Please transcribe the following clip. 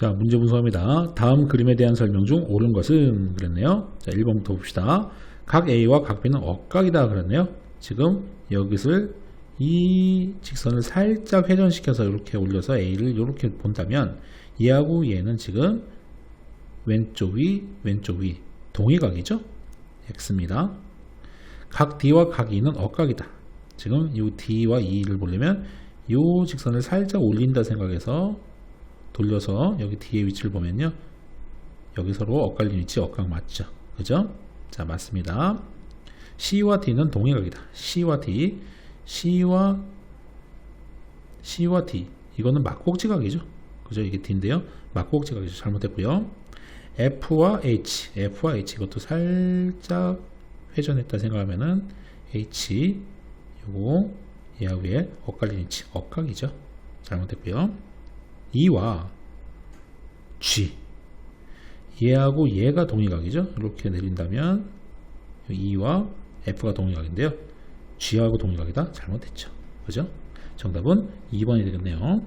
자, 문제 분석합니다. 다음 그림에 대한 설명 중 옳은 것은 그랬네요. 자, 1번부터 봅시다. 각 A와 각 B는 억각이다 그랬네요. 지금 여기를 이 직선을 살짝 회전시켜서 이렇게 올려서 A를 이렇게 본다면 얘하고 얘는 지금 왼쪽 위, 왼쪽 위 동의각이죠? X입니다. 각 D와 각 E는 억각이다. 지금 이 D와 E를 보려면 이 직선을 살짝 올린다 생각해서 돌려서 여기 D의 위치를 보면요. 여기 서로 엇갈린 위치 억각 맞죠? 그죠? 자, 맞습니다. C와 D는 동일각이다. C와 D, C와 C와 D 이거는 막곡지각이죠. 그죠? 이게 D인데요. 막곡지각이죠. 잘못됐고요. F와 H, F와 H 이것도 살짝 회전했다 생각하면은 H 요거 얘하고 얘 엇갈린 위치 억각이죠. 잘못됐고요. E와 G 얘하고 얘가 동일각이죠. 이렇게 내린다면 E와 F가 동일각인데요. G하고 동일각이다. 잘못했죠. 그죠? 정답은 2번이 되겠네요.